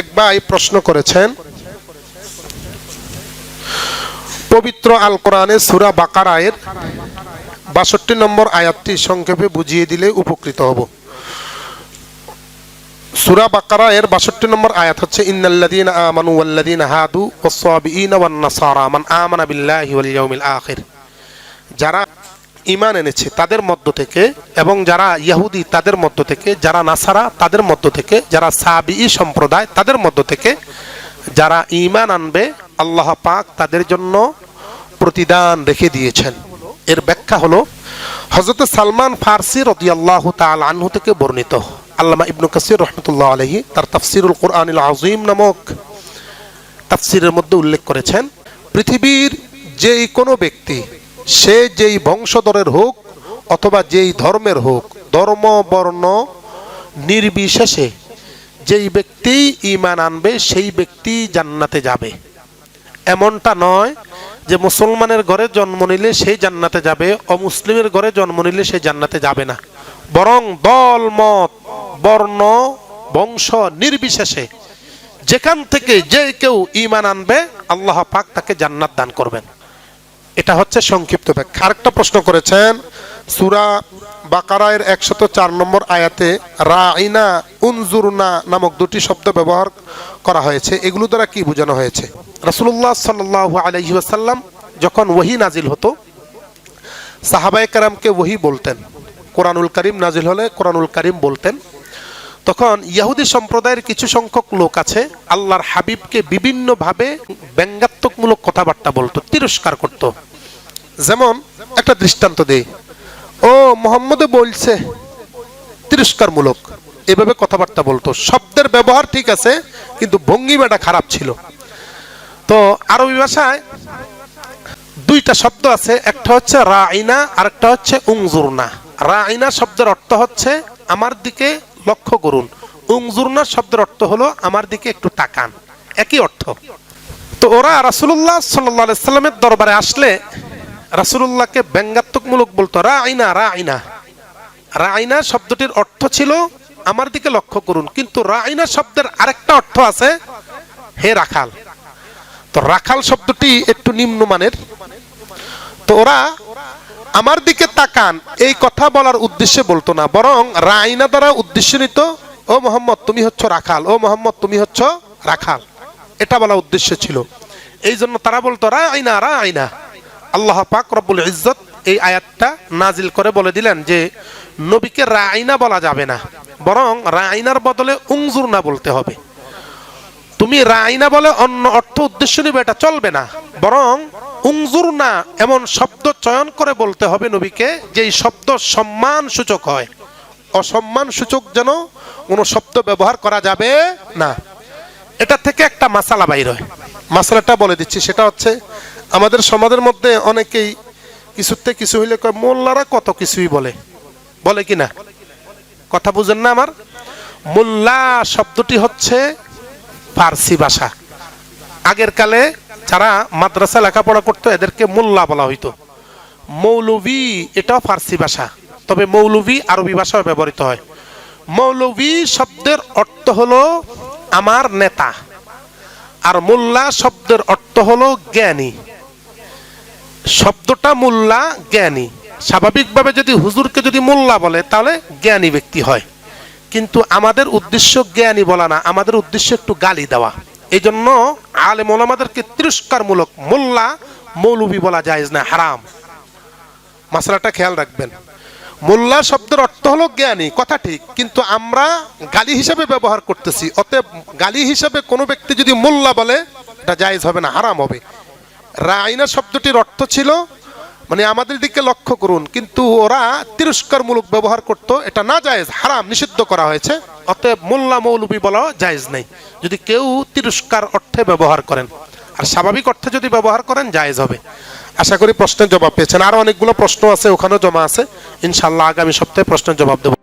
এক ভাই প্রশ্ন করেছেন, পবিত্র আল কোরআনে সুরা বাকারায়ের বাষট্টি নম্বর আয়াতটি সংক্ষেপে বুঝিয়ে দিলে উপকৃত হব। সুরা বাকারা এর বাষট্টি নম্বর আয়াত হচ্ছে, ইন্নাল্লাযীনা আমানু হাদু ওয়াস-সাবিঈনা ওয়ান-নাসারা মান আমানা বিল্লাহি ওয়াল ইয়াউমিল আখির। যারা ঈমান এনেছে তাদের মধ্য থেকে এবং যারা ইহুদি তাদের মধ্য থেকে, যারা নাসারা তাদের মধ্য থেকে, যারা সাবিই সম্প্রদায় তাদের মধ্য থেকে, যারা ইমান আনবে, আল্লাহ পাক তাদের জন্য প্রতিদান রেখে দিয়েছেন। এর ব্যাখ্যা হলো হজরত সালমান ফার্সি রদিয়াল্লাহ তাল আনহু থেকে বর্ণিত। আল্লামা ইবনু কাসির রহমতুল্লাহ আলহি তার তাফসিরুল কোরআনিল আজিম নামক তাফসিরের মধ্যে উল্লেখ করেছেন, পৃথিবীর যেই কোনো ব্যক্তি সে যেই বংশধরের হোক অথবা যেই ধর্মের হোক, ধর্ম, বর্ণ নির্বিশেষে যেই ব্যক্তি ঈমান আনবে, সেই ব্যক্তি জান্নাতে যাবে। এমনটা নয় যে মুসলমানের ঘরে জন্ম নিলে সেই জান্নাতে যাবে, অমুসলিমের ঘরে জন্ম নিলে সে জান্নাতে যাবে না। বরং দল, মত, বর্ণ, বংশ নির্বিশেষে যেখান থেকে যে কেউ ঈমান আনবে, আল্লাহ পাক তাকে জান্নাত দান করবেন। এটা হচ্ছে সংক্ষিপ্ত ব্যাখ্যা। আরেকটা প্রশ্ন করেছেন, সুরা বাকারায়ের একশত চার নম্বর আয়াতে, রাইনা উনজুরনা নামক দুটি শব্দ ব্যবহার করা হয়েছে। এগুলো দ্বারা কি বোঝানো হয়েছে? রাসুল্লাহ সাল্লাহ আলহি আসাল্লাম যখন ওহি নাজিল হতো সাহাবাই কারামকে ওহি বলতেন। কোরআনুল করিম নাজিল হলে কোরআনুল করিম বলতেন। তখন ইয়াহুদি সম্প্রদায়ের কিছু সংখ্যক লোক আছে, আল্লাহর হাবিবকে বিভিন্নভাবে ব্যঙ্গাত্মকমূলক কথাবার্তা বলতো, তিরস্কার করত। যেমন একটা দৃষ্টান্ত দেই। ও মোহাম্মদে বলছে, তিরস্কারমূলক। এভাবে কথাবার্তা বলতো। শব্দের ব্যবহার ঠিক আছে, কিন্তু ভঙ্গিমাটা খারাপ ছিল। তো আরবি ভাষায় দুইটা শব্দ আছে, একটা হচ্ছে রাইনা আর একটা হচ্ছে উংজুরনা। রাইনা শব্দের অর্থ হচ্ছে, আমার দিকে লক্ষ্য করুন। উংজুরনা শব্দের অর্থ হলো, আমার দিকে একটু তাকান। একই অর্থ। তো ওরা রাসুল্লাহ সাল্লাহ সাল্লামের দরবারে আসলে রাসুল্লাহকে ব্যঙ্গাত্মকমূলক বলতো রা আইনা রা আইনা রা আইনা শব্দটির অর্থ ছিল, আমার দিকে লক্ষ্য করুন। কিন্তু রা আইনা শব্দের আরেকটা অর্থ আছে, হে রাখাল। তো রাখাল শব্দটি একটু নিম্নমানের। তো ওরা, আমার দিকে তাকান। এই কথা বলার উদ্দেশ্যে বলতো না, বরং রাইনা দ্বারা উদ্দেশ্য নিত ও মোহাম্মদ, তুমি হচ্ছ রাখাল। ও মোহাম্মদ, তুমি হচ্ছ রাখাল। এটা বলা উদ্দেশ্য ছিল। এই জন্য তারা বলতো রা আইনা রা আইনা আল্লাহ পাক রব্বুল ইজ্জত এই আয়াতটা নাজিল করে বলে দিলেন যে, নবীকে রাইনা বলা যাবে না, বরং রাইনার বদলে উংজুর না বলতে হবে। তুমি রাইনা বলে অন্য অর্থ উদ্দেশ্য নিবে, এটা চলবে না। বরং উংজুর না এমন শব্দ চয়ন করে বলতে হবে নবীকে, যেই শব্দ সম্মান সূচক হয়। অসম্মান সূচক যেন কোনো শব্দ ব্যবহার করা যাবে না। এটা থেকে একটা মাসালা বাইর হয়। মাসালাটা বলে দিচ্ছি, সেটা হচ্ছে আমাদের সমাজের মধ্যে অনেকেই কিছুতে কিছু হইলে কয়, মোল্লারা কত কিছুই বলে। বলে কি না কথা বুঝেন না আমার? মোল্লা শব্দটি হচ্ছে ফার্সি ভাষা। আগের কালে যারা মাদ্রাসা লেখাপড়া করতো, এদেরকে মোল্লা বলা হইতো। মৌলভী, এটাও ফার্সি ভাষা। তবে মৌলভী আরবি ভাষায় ব্যবহৃত হয়। মৌলভী শব্দের অর্থ হলো আমার নেতা। আর মোল্লা শব্দের অর্থ হলো জ্ঞানী। শব্দটা মোল্লা জ্ঞানী। স্বাভাবিকভাবে যদি হুজুরকে যদি মোল্লা বলে, তাহলে জ্ঞানী ব্যক্তি হয়। কিন্তু আমাদের উদ্দেশ্য জ্ঞানী বলা না, আমাদের উদ্দেশ্য একটু গালি দেওয়া। এই জন্য আলে মোলামাদেরকে তিরস্কারমূলক মোল্লা মৌলবি বলা যায় না, হারাম। মশলাটা খেয়াল রাখবেন। মোল্লা শব্দের অর্থ হলো জ্ঞানী, কথা ঠিক। কিন্তু আমরা গালি হিসাবে ব্যবহার করতেছি। অতএব গালি হিসাবে কোনো ব্যক্তি যদি মোল্লা বলে, এটা জায়েজ হবে না, হারাম হবে। রাইনা শব্দটির অর্থ ছিল মানে আমাদের দিকে লক্ষ্য করুন, কিন্তু ওরা তিরস্কারমূলক ব্যবহার করত, এটা না জায়েজ, হারাম, নিষিদ্ধ করা হয়েছে। অতএব মোল্লা মৌলবি বলা জায়েজ নেই। যদি কেউ তিরস্কার অর্থে ব্যবহার করেন, আর স্বাভাবিক অর্থে যদি ব্যবহার করেন, জায়েজ হবে। আশা করি প্রশ্নের জবাব পেয়েছেন। আরও অনেকগুলো প্রশ্ন আছে, ওখানেও জমা আছে। ইনশাল্লাহ আগামী সপ্তাহে প্রশ্নের জবাব দেবো।